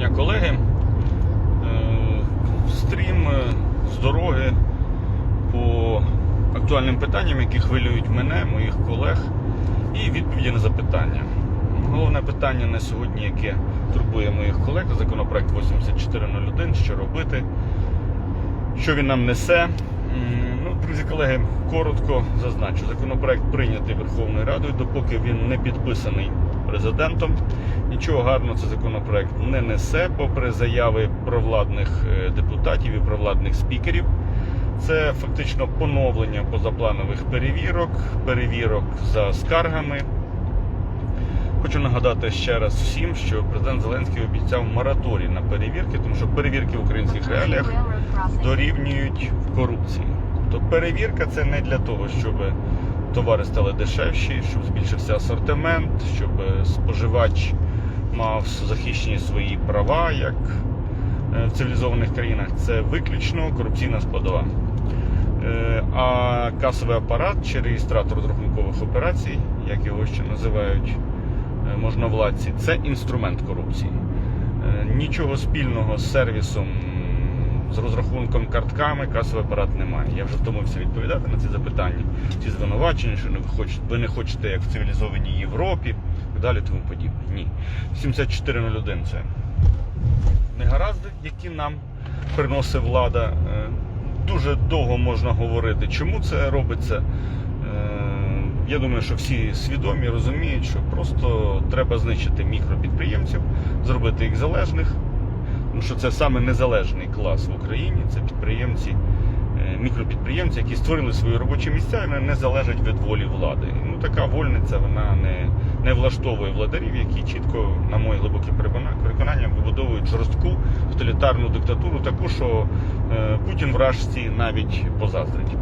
дня, колеги. Е, Стрім е, з дороги по актуальним питанням, які хвилюють мене, моїх колег, і відповіді на запитання. Головне питання на сьогодні, яке турбує моїх колег, законопроект 8401, що робити, що він нам несе. Ну, друзі, колеги, коротко зазначу. Законопроект прийнятий Верховною Радою, допоки він не підписаний президентом. Нічого гарного цей законопроект не несе, попри заяви провладних е, депутатів і провладних спікерів. Це фактично поновлення позапланових перевірок, перевірок за скаргами. Хочу нагадати ще раз всім, що президент Зеленський обіцяв мораторій на перевірки, тому що перевірки в українських реаліях дорівнюють корупції. Тобто перевірка це не для того, щоб товари стали дешевші, щоб збільшився асортимент, щоб споживач мав захищені свої права, як е, в цивілізованих країнах. Це виключно корупційна складова. Е, А касовий апарат чи реєстратор розрахункових операцій, як його ще називають е, можновладці, це інструмент корупції. Нічого спільного з сервісом, з розрахунком картками касовий апарат немає. Я вже втомився відповідати на ці запитання, ці звинувачення, що ви не хочете як в цивілізованій Європі далі, тому подібне. Ні. 7401 це негаразди, які нам приносить влада. Е, Дуже довго можна говорити, чому це робиться. Е, Я думаю, що всі свідомі розуміють, що просто треба знищити мікропідприємців, зробити їх залежних. Тому що це саме незалежний клас в Україні. Це підприємці, е, мікропідприємці, які створили свої робочі місця і вони не залежать від волі влади. Така вольниця вона не, не влаштовує владарів, які чітко, на моє глибоке переконання, вибудовують жорстку тоталітарну диктатуру, таку, що е, Путін вражці навіть позаздрить.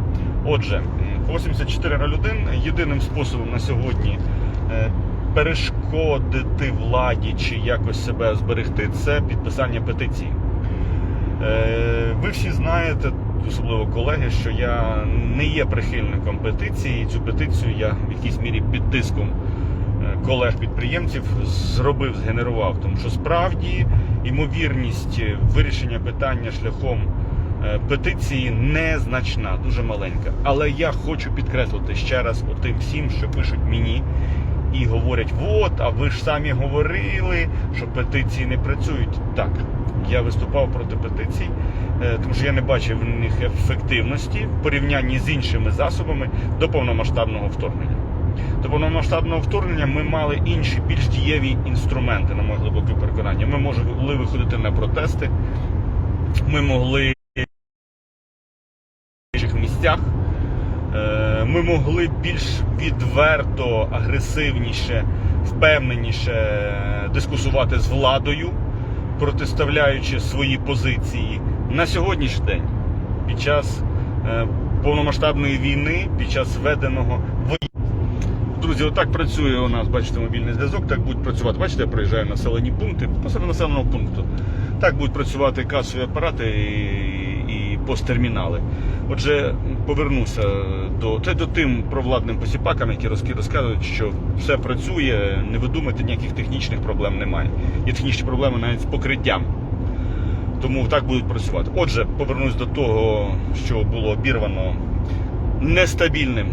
Отже, м, 8401 єдиним способом на сьогодні. е, Перешкодити владі чи якось себе зберегти це підписання петиції. Е, Ви всі знаєте, особливо колеги, що я не є прихильником петиції. Цю петицію я в якійсь мірі під тиском е, колег-підприємців зробив, згенерував. Тому що справді ймовірність вирішення питання шляхом е, петиції незначна, дуже маленька. Але я хочу підкреслити ще раз отим всім, що пишуть мені і говорять: от, а ви ж самі говорили, що петиції не працюють. Так, я виступав проти петицій, тому що я не бачив в них ефективності в порівнянні з іншими засобами до повномасштабного вторгнення. До повномасштабного вторгнення ми мали інші більш дієві інструменти, на моє глибоке переконання. Ми могли виходити на протести, ми могли в інших місцях. Е, Ми могли більш відверто, агресивніше, впевненіше дискусувати з владою, протиставляючи свої позиції на сьогоднішній день під час е, повномасштабної війни, під час введеного. Друзі, отак працює у нас, бачите, мобільний зв'язок, так будуть працювати. Бачите, я проїжджаю населені пункти, посеред населеного пункту. Так будуть працювати касові апарати і, і посттермінали. Отже, повернуся до це до тим провладним посіпакам, які розказують, що все працює, не видумайте, ніяких технічних проблем немає. Є технічні проблеми навіть з покриттям. Тому так будуть працювати. Отже, повернусь до того, що було обірвано нестабільним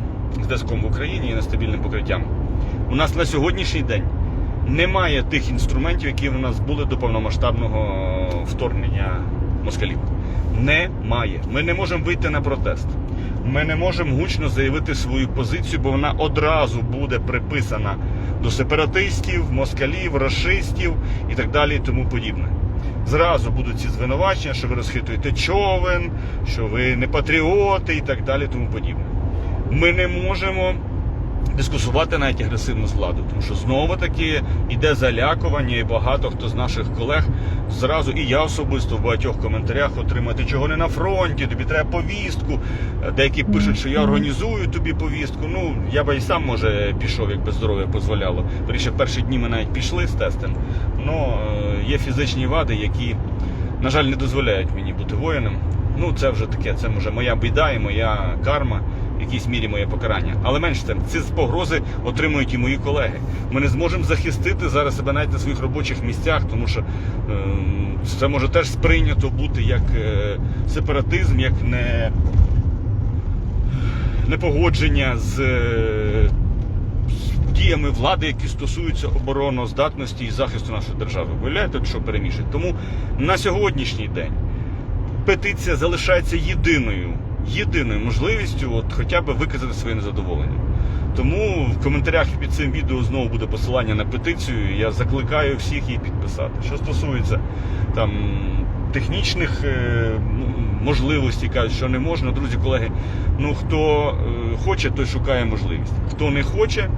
зв'язком в Україні і нестабільним покриттям. У нас на сьогоднішній день немає тих інструментів, які в нас були до повномасштабного вторгнення москалів. Немає. Ми не можемо вийти на протест. Ми не можемо гучно заявити свою позицію, бо вона одразу буде приписана до сепаратистів, москалів, расистів і так далі, і тому подібне. Зразу будуть ці звинувачення, що ви розхитуєте човен, що ви не патріоти і так далі, тому подібне. Ми не можемо дискусувати навіть агресивно з владою, тому що знову таки іде залякування, і багато хто з наших колег зразу, і я особисто в багатьох коментарях отримати чого не на фронті, тобі треба повістку. Деякі пишуть, що я організую тобі повістку. Ну я би і сам може пішов, якби здоров'я дозволяло. Виріше, перші дні ми навіть пішли з тестем. Ну є фізичні вади, які, на жаль, не дозволяють мені бути воїном. Ну, це вже таке, це може моя біда і моя карма. Якійсь мірі моє покарання. Але менше тим, ці погрози отримують і мої колеги. Ми не зможемо захистити зараз себе навіть на своїх робочих місцях, тому що ем, це може теж сприйнято бути як е, сепаратизм, як не, непогодження з. е, Діями влади, які стосуються обороноздатності і захисту нашої держави. Виявляєте, що перемішують. Тому на сьогоднішній день петиція залишається єдиною, єдиною можливістю, от хоча б виказати своє незадоволення. Тому в коментарях під цим відео знову буде посилання на петицію. Я закликаю всіх її підписати. Що стосується там технічних е, можливостей, кажуть, що не можна, друзі, колеги. Ну хто е, хоче, той шукає можливість. Хто не хоче,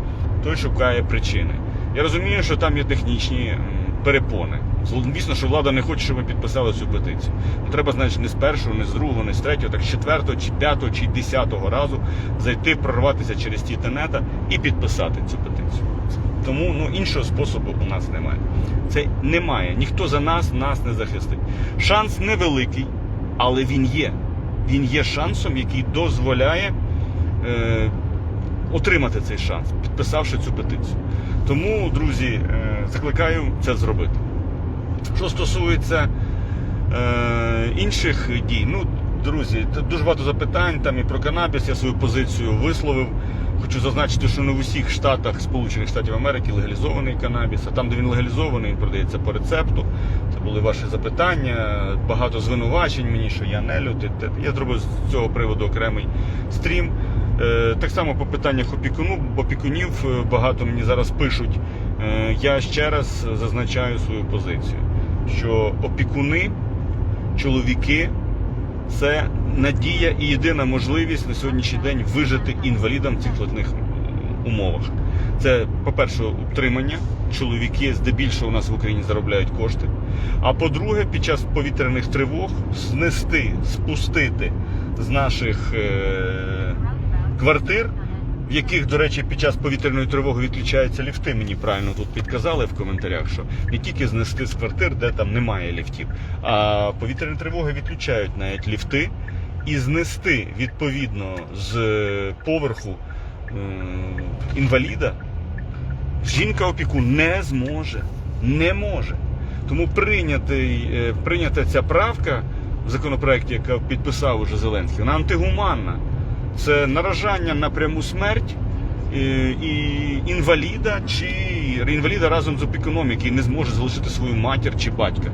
той шукає причини. Я розумію, що там є технічні перепони. Звісно, що влада не хоче, щоб ми підписали цю петицію. Ну, треба, значить, не з першого, не з другого, не з третього, так з четвертого, чи п'ятого, чи десятого разу зайти, прорватися через ті тенета і підписати цю петицію. Тому ну, іншого способу у нас немає. Це немає. Ніхто за нас нас не захистить. Шанс невеликий, але він є. Він є шансом, який дозволяє е, отримати цей шанс, підписавши цю петицію. Тому, друзі, е, закликаю це зробити. Що стосується е, інших дій, ну, друзі, дуже багато запитань там і про канабіс, я свою позицію висловив. Хочу зазначити, що не в усіх штатах Сполучених Штатів Америки легалізований канабіс, а там, де він легалізований, він продається по рецепту. Це були ваші запитання, багато звинувачень мені, що я не люд. Я зробив з цього приводу окремий стрім. Е, Так само по питаннях опікуну, опікунів е, багато мені зараз пишуть. Е, Я ще раз зазначаю свою позицію, що опікуни, чоловіки це надія і єдина можливість на сьогоднішній день вижити інвалідам в цих складних умовах. Це, по-перше, утримання. Чоловіки здебільшого у нас в Україні заробляють кошти. А по-друге, під час повітряних тривог знести, спустити з наших квартир, в яких, до речі, під час повітряної тривоги відключаються ліфти. Мені правильно тут підказали в коментарях, що не тільки знести з квартир, де там немає ліфтів, а повітряні тривоги відключають навіть ліфти і знести відповідно з поверху е, інваліда. Жінка опіку не зможе. Не може. Тому прийнятий, е, прийнята ця правка в законопроекті, яка підписав уже Зеленський, вона антигуманна. Це наражання на пряму смерть е, і інваліда чи інваліда разом з опікуном, який не зможе залишити свою матір чи батька.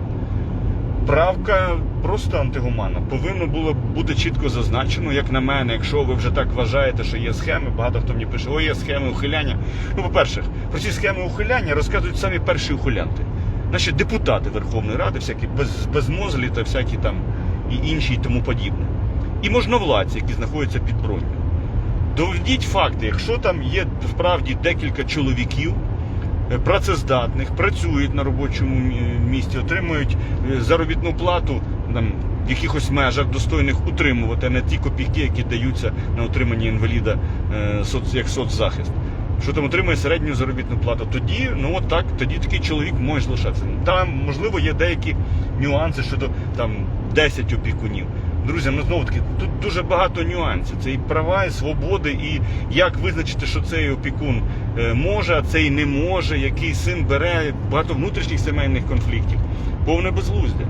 Правка просто антигуманна. Повинно було бути чітко зазначено, як на мене, якщо ви вже так вважаєте, що є схеми, багато хто мені пише, о, є схеми ухиляння. Ну, по-перше, про ці схеми ухиляння розказують самі перші ухилянти. Наші депутати Верховної Ради, всякі без, безмозлі та всякі там і інші і тому подібне. І можновладці, які знаходяться під бронью. Доведіть факти, якщо там є вправді декілька чоловіків, е, працездатних, працюють на робочому місці, отримують е, заробітну плату там, в якихось межах достойних утримувати, а не ті копійки, які даються на утримання інваліда е, як соцзахист. Що там отримує середню заробітну плату, тоді, ну от так, тоді такий чоловік може залишатися. Там, можливо, є деякі нюанси щодо там 10 опікунів. Друзі, ну знову таки, тут дуже багато нюансів. Це і права, і свободи, і як визначити, що цей опікун е, може, а цей не може, який син бере, багато внутрішніх сімейних конфліктів. Повне безглуздя.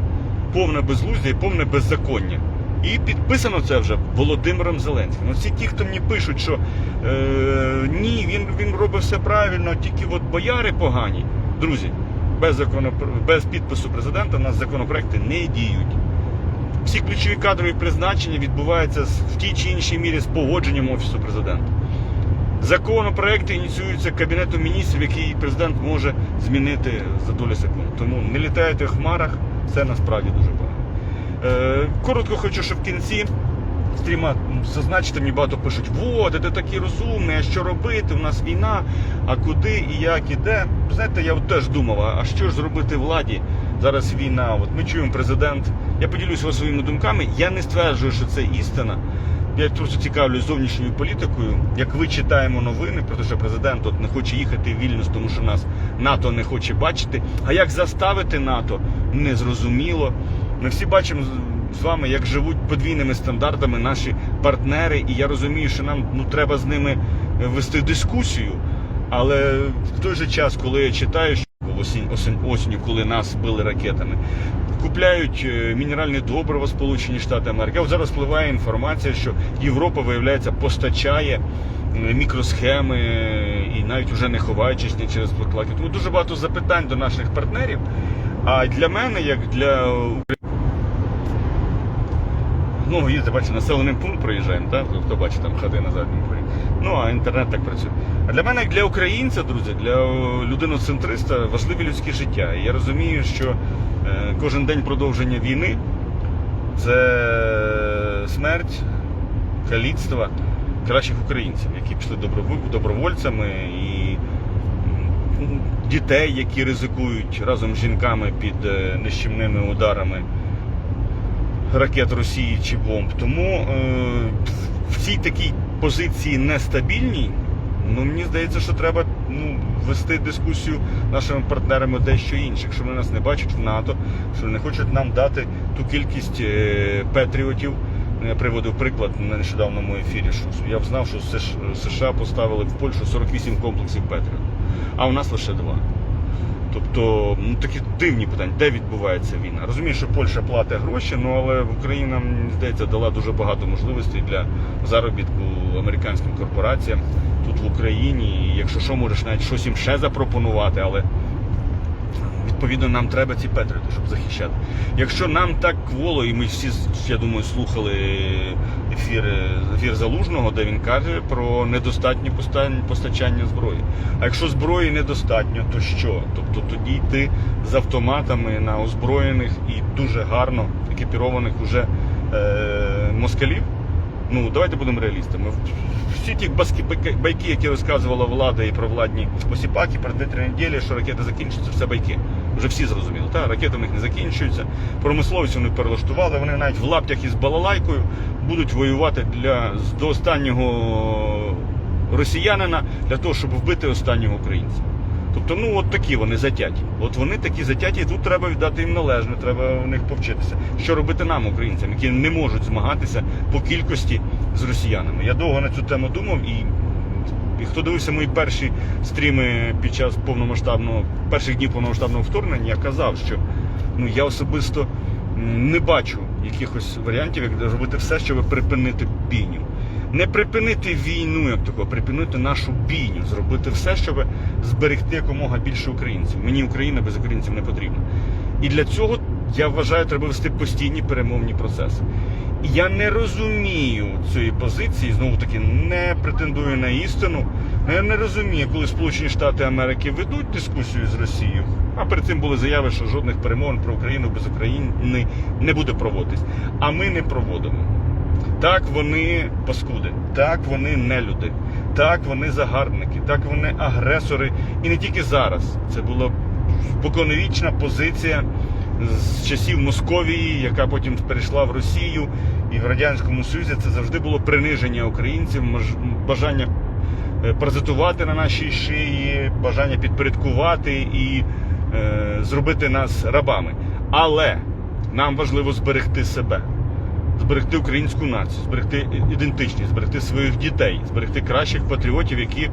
Повне безглуздя і повне беззаконня. І підписано це вже Володимиром Зеленським. Оці ті, хто мені пишуть, що е, ні, він, він робить все правильно, тільки от бояри погані. Друзі, без, законопр- без підпису президента у нас законопроекти не діють. Всі ключові кадрові призначення відбуваються в тій чи іншій мірі з погодженням Офісу президента. Законопроекти ініціюються Кабінетом міністрів, який президент може змінити за долю секунд. Тому не літайте в хмарах, це насправді дуже погано. Е, коротко хочу, щоб в кінці стріма зазначити, мені багато пишуть, вот, ти такий розумний, а що робити? У нас війна, а куди і як і де. Знаєте, я от теж думав, а що ж зробити владі? Зараз війна. От ми чуємо президент. Я поділюся своїми думками. Я не стверджую, що це істина. Я просто цікавлюсь зовнішньою політикою. Як ви читаємо новини про те, що президент от не хоче їхати в Вільнюс, тому що нас НАТО не хоче бачити. А як заставити НАТО, незрозуміло. Ми всі бачимо з вами, як живуть подвійними стандартами наші партнери, і я розумію, що нам ну треба з ними е, вести дискусію. Але в той же час, коли я читаю, що осінь, осінь, осінню, коли нас били ракетами, купляють е, мінеральне добриво Сполучені Штати Америки. От зараз впливає інформація, що Європа, виявляється, постачає е, мікросхеми е, і навіть уже не ховаючись не через проклаки. Тому дуже багато запитань до наших партнерів. А для мене, як для Укра- Ну, їздите, бачите, населений пункт проїжджаємо, так? Хто бачить там ходи на задньому дворі. Ну, а інтернет так працює. А для мене, як для українця, друзі, для людиноцентриста важливі людські життя. І я розумію, що е, кожен день продовження війни це смерть, каліцтва кращих українців, які пішли доброволь- добровольцями і дітей, які ризикують разом з жінками під е, нищівними ударами ракет Росії чи бомб. Тому е, в цій такій позиції нестабільній, ну мені здається, що треба ну, вести дискусію нашими партнерами дещо інше. Якщо вони нас не бачать в НАТО, що не хочуть нам дати ту кількість е, патріотів. Ну, Я приводив приклад на нещодавному ефірі, що я б знав, що Сш- США поставили в Польщу 48 комплексів Петріот, а у нас лише два. Тобто, ну такі дивні питання, де відбувається війна. Розумію, що Польща платить гроші, ну але Україна, здається, дала дуже багато можливостей для заробітку американським корпораціям тут в Україні. І якщо що, можеш навіть щось їм ще запропонувати, але відповідно нам треба ці патріоти, щоб захищати. Якщо нам так кволо, і ми всі, я думаю, слухали ефір, ефір Залужного, де він каже про недостатнє постачання зброї. А якщо зброї недостатньо, то що? Тобто тоді йти з автоматами на озброєних і дуже гарно екіпірованих уже е, москалів. Ну, давайте будемо реалістами. Всі ті байки- які розказувала влада і про владні посіпаки про 2-3 неділі, що ракети закінчаться, все байки. Вже всі зрозуміли. Та, ракети в них не закінчуються. Промисловість вони перелаштували, вони навіть в лаптях із балалайкою будуть воювати для, до останнього росіянина для того, щоб вбити останнього українця. Тобто, ну от такі вони затяті. От вони такі затяті, і тут треба віддати їм належне, треба в них повчитися. Що робити нам, українцям, які не можуть змагатися по кількості з росіянами. Я довго на цю тему думав і. І хто дивився мої перші стріми під час повномасштабного перших днів повномасштабного вторгнення, я казав, що ну я особисто не бачу якихось варіантів, як робити все, щоб припинити бійню. Не припинити війну, як такого, припинити нашу бійню, зробити все, щоб зберегти якомога більше українців. Мені Україна без українців не потрібна. І для цього я вважаю, треба вести постійні перемовні процеси. І я не розумію цієї позиції, знову таки, не претендую на істину. Я не розумію, коли Сполучені Штати Америки ведуть дискусію з Росією, а перед цим були заяви, що жодних перемовин про Україну без України не буде проводитись. А ми не проводимо. Так вони паскуди, так вони нелюди, так вони загарбники, так вони агресори. І не тільки зараз. Це була споконвічна позиція з часів Московії, яка потім перейшла в Росію і в Радянському Союзі. Це завжди було приниження українців, бажання е, паразитувати на нашій шиї, бажання підпорядкувати і е, зробити нас рабами. Але нам важливо зберегти себе зберегти українську націю, зберегти ідентичність, зберегти своїх дітей, зберегти кращих патріотів, які е,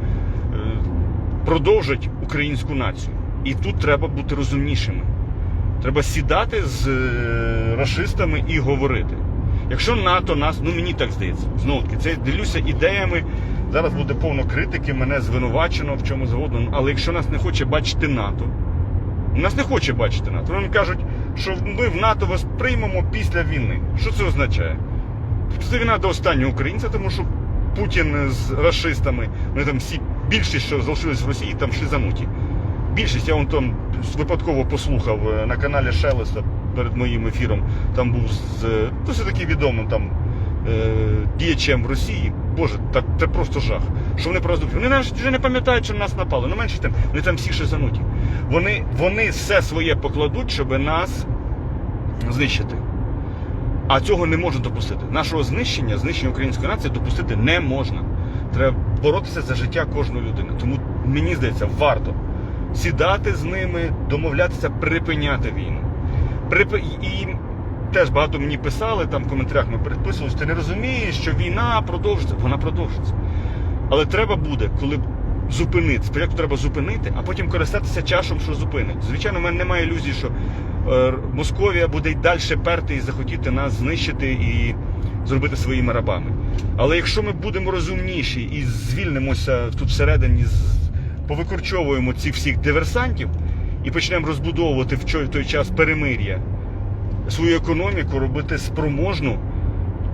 продовжать українську націю. І тут треба бути розумнішими. Треба сідати з е, расистами і говорити. Якщо НАТО нас, ну мені так здається, знову таки, це ділюся ідеями. Зараз буде повно критики, мене звинувачено в чому завгодно. Але якщо нас не хоче бачити НАТО, нас не хоче бачити НАТО. Вони кажуть, що ми в НАТО вас приймемо після війни. Що це означає? Це війна до останнього українця, тому що Путін з расистами, вони там всі більшість, що залишились в Росії, там шизануті. Більшість, я вон там випадково послухав е, на каналі Шелеста перед моїм ефіром. Там був з досить таки відомим там е, діячем в Росії. Боже, так це просто жах. Що вони просто вони навіть вже не пам'ятають, що на нас напали. Ну менше тим, вони там всі шизануті. Вони, вони все своє покладуть, щоб нас знищити. А цього не можна допустити. Нашого знищення, знищення української нації допустити не можна. Треба боротися за життя кожної людини. Тому мені здається, варто сідати з ними, домовлятися, припиняти війну. Припи... І теж багато мені писали, там в коментарях ми переписувалися, ти не розумієш, що війна продовжиться. Вона продовжиться. Але треба буде, коли зупинити. Спочатку треба зупинити, а потім користатися часом, що зупинить. Звичайно, в мене немає ілюзій, що е, Московія буде й далі перти і захотіти нас знищити і зробити своїми рабами. Але якщо ми будемо розумніші і звільнимося тут всередині, з- повикорчовуємо цих всіх диверсантів і почнемо розбудовувати в той час перемир'я, свою економіку робити спроможну,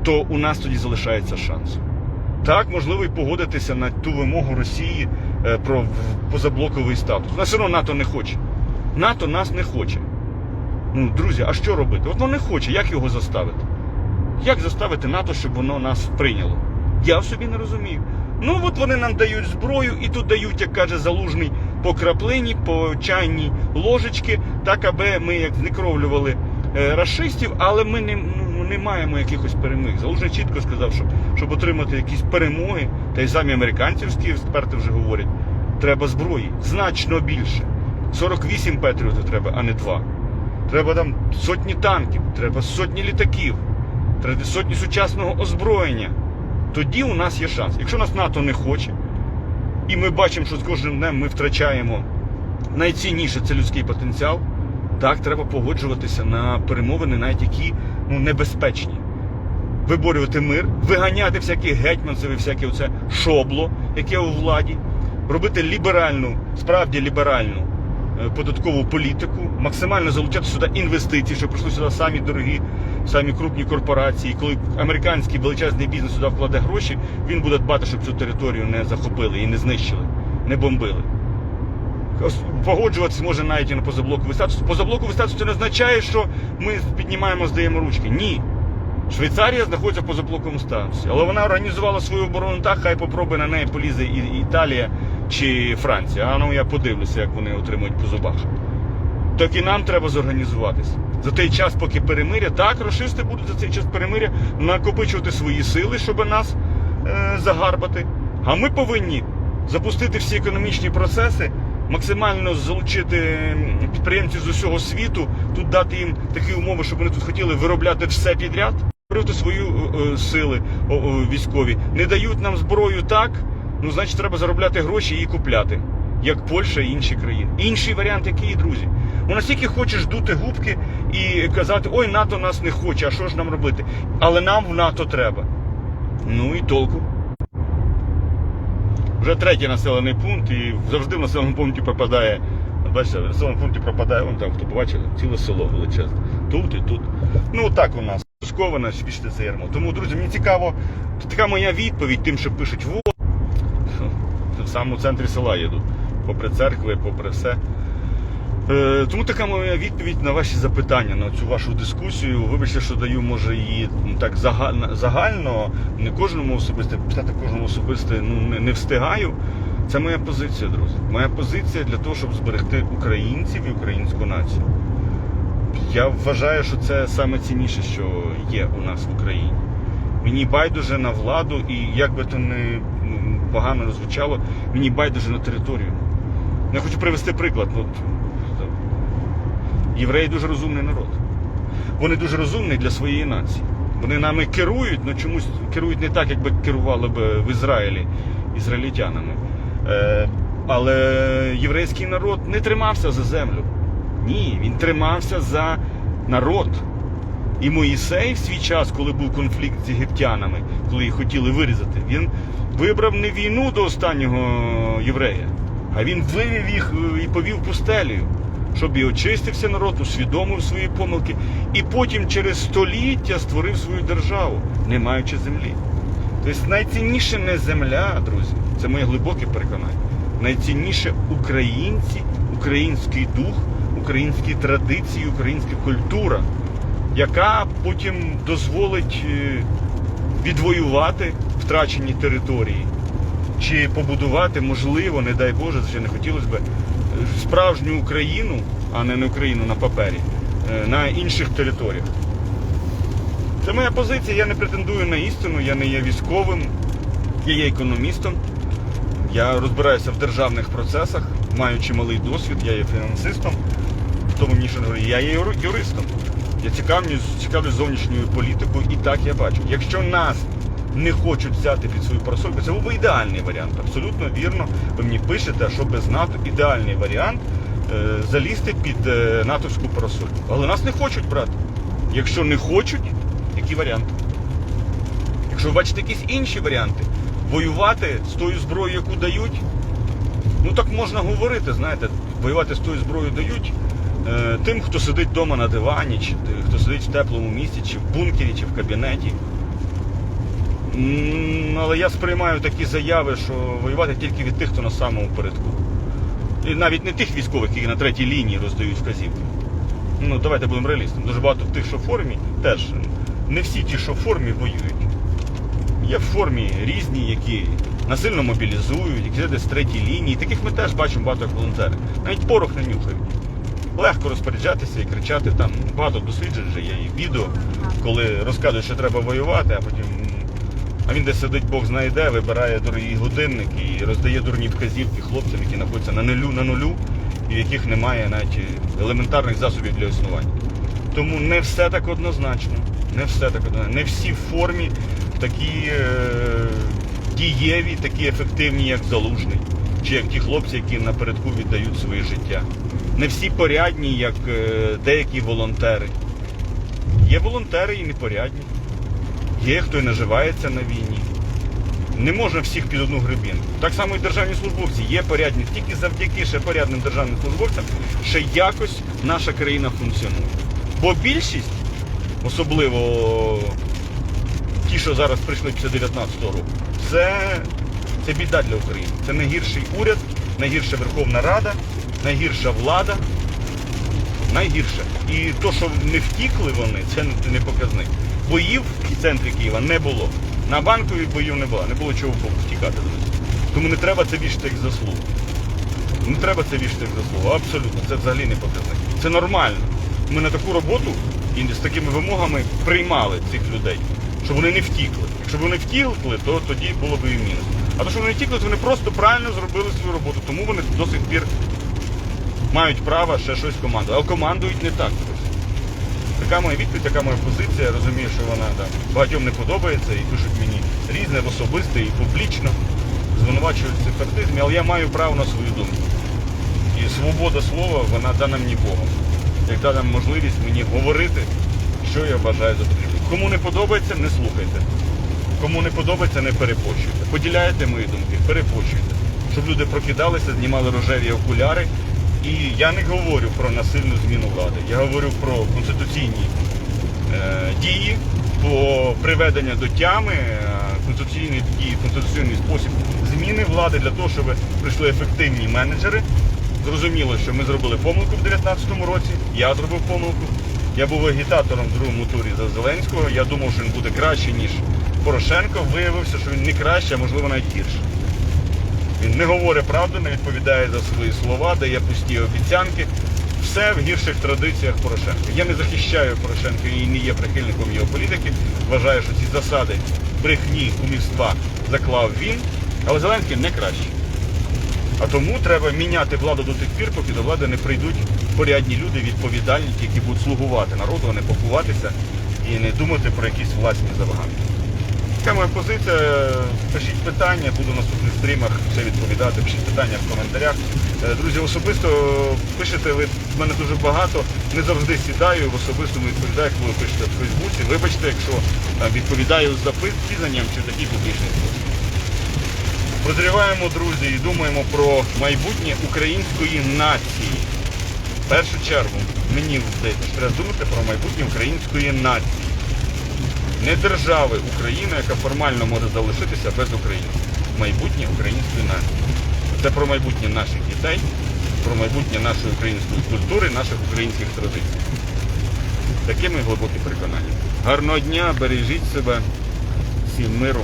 то у нас тоді залишається шанс. Так, можливо, і погодитися на ту вимогу Росії е, про позаблоковий статус. На все одно НАТО не хоче. НАТО нас не хоче. Ну, друзі, а що робити? От воно не хоче, як його заставити? Як заставити НАТО, щоб воно нас прийняло? Я в собі не розумію. Ну от вони нам дають зброю і тут дають, як каже залужний, по краплині, по чайній ложечки, так аби ми як знекровлювали е, расистів, але ми не, ну, не маємо якихось перемог. Залужний чітко сказав, що щоб отримати якісь перемоги, та й самі американцівські експерти вже говорять, треба зброї значно більше. 48 патріотів треба, а не 2. Треба там сотні танків, треба сотні літаків, треба сотні сучасного озброєння. Тоді у нас є шанс. Якщо нас НАТО не хоче, і ми бачимо, що з кожним днем ми втрачаємо найцінніше це людський потенціал, так треба погоджуватися на перемовини, навіть які ну, небезпечні. Виборювати мир, виганяти всякі гетьманцеві, всяке оце шобло, яке у владі, робити ліберальну, справді ліберальну е, податкову політику, максимально залучати сюди інвестиції, щоб прийшли сюди самі дорогі, самі крупні корпорації. Коли американський величезний бізнес сюди вкладе гроші, він буде дбати, щоб цю територію не захопили і не знищили, не бомбили. Погоджуватися може навіть і на позаблоковий статус. Позаблоковий статус це не означає, що ми піднімаємо, здаємо ручки. Ні. Швейцарія знаходиться в позаблоковому статусі, але вона організувала свою оборону так, хай попробує на неї полізе і Італія чи Франція. А ну я подивлюся, як вони отримують по зубах. Так і нам треба зорганізуватися. За той час, поки перемиря, так, рашисти будуть за цей час перемиря накопичувати свої сили, щоб нас е, загарбати. А ми повинні запустити всі економічні процеси, максимально залучити підприємців з усього світу, тут дати їм такі умови, щоб вони тут хотіли виробляти все підряд, створити свої е, е, сили військові. Не дають нам зброю так, ну значить треба заробляти гроші і купляти. Як Польща і інші країни. Інший варіант який, друзі? У настільки хочеш дути губки і казати, ой, НАТО нас не хоче, а що ж нам робити? Але нам в НАТО треба. Ну і толку. Вже третій населений пункт, і завжди в населеному пункті пропадає. Бачите, в населеному пункті пропадає, вон там, хто побачив, ціле село величезне. Тут і тут. Ну так у нас. Скована, бачите, це ярмо. Тому, друзі, мені цікаво, така моя відповідь тим, що пишуть во. В самому центрі села їду. Попри церкви, попри все. Е, Тому така моя відповідь на ваші запитання, на цю вашу дискусію. Вибачте, що даю, може, її так загально, не кожному особисто, писати кожному особисто ну, не, встигаю. Це моя позиція, друзі. Моя позиція для того, щоб зберегти українців і українську націю. Я вважаю, що це саме цінніше, що є у нас в Україні. Мені байдуже на владу, і як би то не ну, погано звучало, мені байдуже на територію. Я хочу привести приклад. От, євреї дуже розумний народ. Вони дуже розумні для своєї нації. Вони нами керують, але чомусь керують не так, як би керували б в Ізраїлі ізраїльтянами. Е, але єврейський народ не тримався за землю. Ні, він тримався за народ. І Моїсей в свій час, коли був конфлікт з єгиптянами, коли їх хотіли вирізати, він вибрав не війну до останнього єврея, а він вивів їх е, і повів пустелею, щоб і очистився народ, усвідомив свої помилки, і потім через століття створив свою державу, не маючи землі. Тобто найцінніше не земля, друзі, це моє глибоке переконання. Найцінніше українці, український дух, українські традиції, українська культура, яка потім дозволить е, відвоювати втрачені території. Чи побудувати, можливо, не дай Боже, ще не хотілося б, е, справжню Україну, а не не Україну на папері, е, на інших територіях. Це моя позиція, я не претендую на істину, я не є військовим, я є економістом. Я розбираюся в державних процесах, маю чималий досвід, я є фінансистом. хто мені що не говорить. Я є юри- юристом. Я цікавлюсь, цікавлюсь зовнішньою політикою, і так я бачу. Якщо нас не хочуть взяти під свою парасольку, це був би ідеальний варіант. Абсолютно вірно. Ви мені пишете, що без НАТО ідеальний варіант е, залізти під е, натовську парасольку. Але нас не хочуть брати. Якщо не хочуть, які варіанти? Якщо ви бачите якісь інші варіанти, воювати з тою зброєю, яку дають, ну так можна говорити, знаєте, воювати з тою зброєю дають е, тим, хто сидить вдома на дивані, чи хто сидить в теплому місці, чи в бункері, чи в кабінеті. Але я сприймаю такі заяви, що воювати тільки від тих, хто на самому передку. І навіть не тих військових, які на третій лінії роздають вказівки. Ну, давайте будемо реалістами. Дуже багато тих, що в формі, теж не всі ті, що в формі, воюють. Є в формі різні, які насильно мобілізують, які десь з третій лінії. Таких ми теж бачимо багато як волонтери. Навіть порох не нюхають. Легко розпоряджатися і кричати там. Багато досліджень вже є і відео, коли розказують, що треба воювати, а потім. А він десь сидить, Бог знає де, вибирає дорогі годинник і роздає дурні вказівки хлопцям, які знаходяться на нулю, на нулю, і в яких немає навіть елементарних засобів для існування. Тому не все так однозначно. Не все так однозначно. Не всі в формі такі е, дієві, такі ефективні, як залужний, чи як ті хлопці, які напередку віддають своє життя. Не всі порядні, як е, деякі волонтери. Є волонтери і непорядні. Є хто і наживається на війні. Не можна всіх під одну гребінку. Так само і державні службовці є порядні. Тільки завдяки ще порядним державним службовцям ще якось наша країна функціонує. Бо більшість, особливо ті, що зараз прийшли після 19 року, це, це біда для України. Це найгірший уряд, найгірша Верховна Рада, найгірша влада. Найгірше. І то, що не втікли вони, це не показник. Боїв в центрі Києва не було. На банковій боїв не було, не було чого втікати, друзі. Тому не треба це вішати як заслугу. Не треба це вішати як заслугу. Абсолютно, це взагалі не показник. Це нормально. Ми на таку роботу і з такими вимогами приймали цих людей, щоб вони не втікли. Якщо б вони втікли, то тоді було б і мінус. А то, що вони втікли, то вони просто правильно зробили свою роботу. Тому вони до сих пір мають право ще щось командувати. А командують не так. Така моя відповідь, така моя позиція. Я розумію, що вона там, багатьом не подобається і пишуть мені різне в особисте і публічно, звинувачують сепаратизмі, але я маю право на свою думку. І свобода слова, вона дана мені Богом. Як дана можливість мені говорити, що я вважаю за потрібне. Кому не подобається, не слухайте. Кому не подобається, не перепощуйте. Поділяйте мої думки, перепощуйте. Щоб люди прокидалися, знімали рожеві окуляри. І я не говорю про насильну зміну влади. Я говорю про конституційні е, дії, по приведення до тями, е, конституційні дії, конституційний спосіб зміни влади для того, щоб прийшли ефективні менеджери. Зрозуміло, що ми зробили помилку в 2019 році. Я зробив помилку. Я був агітатором в другому турі за Зеленського. Я думав, що він буде краще, ніж Порошенко. Виявився, що він не краще, а можливо навіть гірше. Він не говорить правду, не відповідає за свої слова, дає пусті обіцянки. Все в гірших традиціях Порошенка. Я не захищаю Порошенка і не є прихильником його політики. Вважаю, що ці засади брехні, кумівства заклав він, але Зеленський не краще. А тому треба міняти владу до тих пір, поки до влади не прийдуть порядні люди, відповідальні, які будуть слугувати народу, а не пакуватися і не думати про якісь власні забаганки. Така моя позиція. Пишіть питання, буду в наступних стрімах все відповідати. Пишіть питання в коментарях. Е, Друзі, особисто пишете ви мене дуже багато. Не завжди сідаю, в особистому відповідаю, коли ви пишете в Фейсбуці. Вибачте, якщо е, відповідаю з записанням чи в такий публічний. Прозріваємо, друзі, і думаємо про майбутнє української нації. В першу чергу мені здається, що треба думати про майбутнє української нації не держави України, яка формально може залишитися без України. Майбутнє української нації. Це про майбутнє наших дітей, про майбутнє нашої української культури, наших українських традицій. Таке ми глибокі переконання. Гарного дня, бережіть себе, всім миру.